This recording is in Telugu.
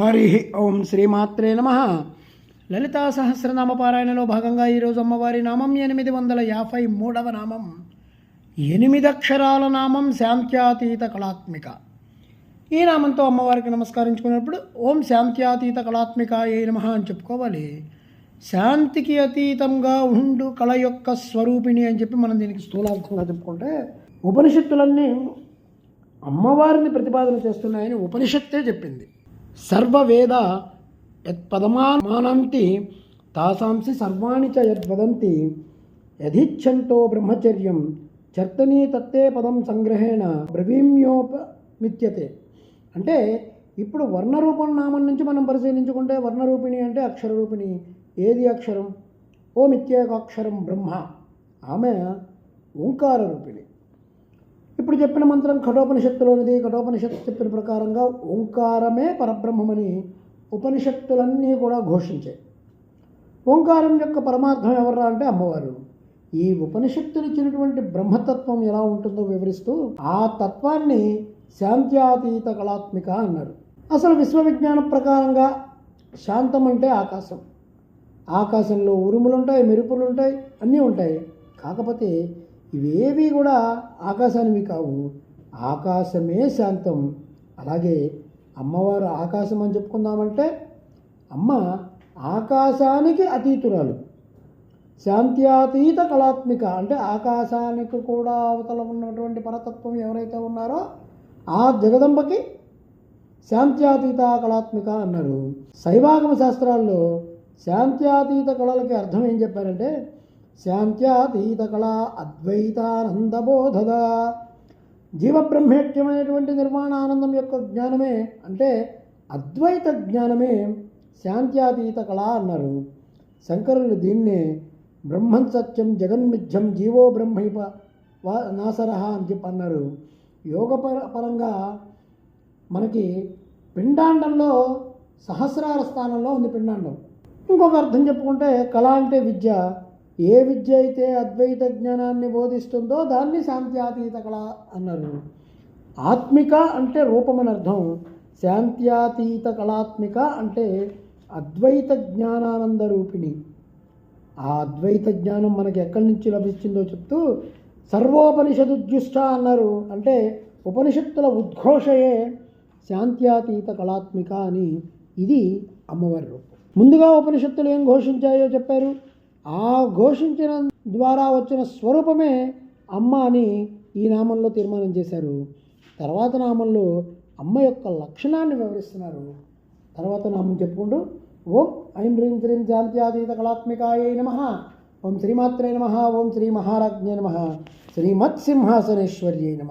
హరి ఓం శ్రీమాత్రే నమ. లలితా సహస్రనామ పారాయణలో భాగంగా ఈరోజు అమ్మవారి నామం ఎనిమిది వందల యాభై మూడవ నామం. ఎనిమిది అక్షరాల నామం శాంత్యాతీత కళాత్మిక. ఈ నామంతో అమ్మవారికి నమస్కరించుకున్నప్పుడు ఓం శాంత్యాతీత కళాత్మిక ఏ నమ అని చెప్పుకోవాలి. శాంతికి అతీతంగా ఉండు కళ యొక్క స్వరూపిణి అని చెప్పి మనం దీనికి స్థూలార్థంగా చెప్పుకుంటే ఉపనిషత్తులన్నీ అమ్మవారిని ప్రతిపాదన చేస్తున్నాయని ఉపనిషత్తే చెప్పింది. సర్వవేద యత్పదమానంతి తాసాంసి సర్వాణి చ యద్వదంతి యధిచ్ఛంతో బ్రహ్మచర్యం చర్తనీ తత్తే పదం సంగ్రహేణ బ్రవీమ్యోపమిత్యతే. అంటే ఇప్పుడు వర్ణరూపం నామం నుంచి మనం పరిశీలించుకుంటే వర్ణరూపిణి అంటే అక్షరరూపిణి. ఏది అక్షరం? ఓ మిత్యేకాక్షరం బ్రహ్మ. ఆమె ఓంకార రూపిణి ఇప్పుడు చెప్పిన మంత్రం కఠోపనిషత్తులోనిది. కఠోపనిషత్తు చెప్పిన ప్రకారంగా ఓంకారమే పరబ్రహ్మమని ఉపనిషత్తులన్నీ కూడా ఘోషించాయి. ఓంకారం యొక్క పరమార్థం ఎవర్రా అంటే అమ్మవారు. ఈ ఉపనిషత్తులు ఇచ్చినటువంటి బ్రహ్మతత్వం ఎలా ఉంటుందో వివరిస్తూ ఆ తత్వాన్ని శాంత్యాతీత కళాత్మిక అన్నారు. అసలు విశ్వవిజ్ఞానం ప్రకారంగా శాంతం అంటే ఆకాశం. ఆకాశంలో ఉరుములుంటాయి మెరుపులుంటాయి మెరుపులు ఉంటాయి అన్నీ ఉంటాయి. కాకపోతే ఇవేవి కూడా ఆకాశానివి కావు. ఆకాశమే శాంతం. అలాగే అమ్మవారు ఆకాశం అని చెప్పుకుందామంటే అమ్మ ఆకాశానికి అతీతురాలు. శాంత్యాతీత కళాత్మిక అంటే ఆకాశానికి కూడా అవతల ఉన్నటువంటి పరతత్వం ఎవరైతే ఉన్నారో ఆ జగదంబకి శాంత్యాతీత కళాత్మిక అన్నారు. శైవాగమ శాస్త్రాల్లో శాంత్యాతీత కళలకి అర్థం ఏం చెప్పారంటే శాంత్యాతీతకళా అద్వైతానందబోధద. జీవబ్రహ్మేక్యమైనటువంటి నిర్మాణానందం యొక్క జ్ఞానమే అంటే అద్వైత జ్ఞానమే శాంత్యాతీత కళ అన్నారు. శంకరులు దీన్నే బ్రహ్మం సత్యం జగన్మిథ్యం జీవో బ్రహ్మైప వా నాసరహ అని చెప్పి అన్నారు. యోగ పర పరంగా మనకి పిండాండంలో సహస్రార స్థానంలో ఉంది పిండాండం. ఇంకొక అర్థం చెప్పుకుంటే కళ అంటే విద్య. ఏ విద్య అయితే అద్వైత జ్ఞానాన్ని బోధిస్తుందో దాన్ని శాంత్యాతీత కళ అన్నారు. ఆత్మిక అంటే రూపమని అర్థం శాంత్యాతీత కళాత్మిక అంటే అద్వైత జ్ఞానానంద రూపిణి. ఆ అద్వైత జ్ఞానం మనకి ఎక్కడి నుంచి లభిస్తుందో చెప్తూ సర్వోపనిషదుద్యుష్ట అన్నారు. అంటే ఉపనిషత్తుల ఉద్ఘోషయే శాంత్యాతీత కళాత్మిక అని. ఇది అమ్మవారి రూపం. ముందుగా ఉపనిషత్తులు ఏం ఘోషించాయో చెప్పారు? ఆ ఘోషించిన ద్వారా వచ్చిన స్వరూపమే అమ్మ అని ఈ నామంలో తీర్మానం చేశారు. తర్వాత నామంలో అమ్మ యొక్క లక్షణాన్ని వివరిస్తున్నారు. తర్వాత నామం చెప్పుకుంటూ ఓం ఐం హ్రీం శ్రీం శాంత్యాతీత కళాత్మికాయ నమ ఓం శ్రీమాత్రే నమ ఓం శ్రీ మహారాజ్ఞే నమ శ్రీమత్సింహాసనేశ్వర్యై నమ.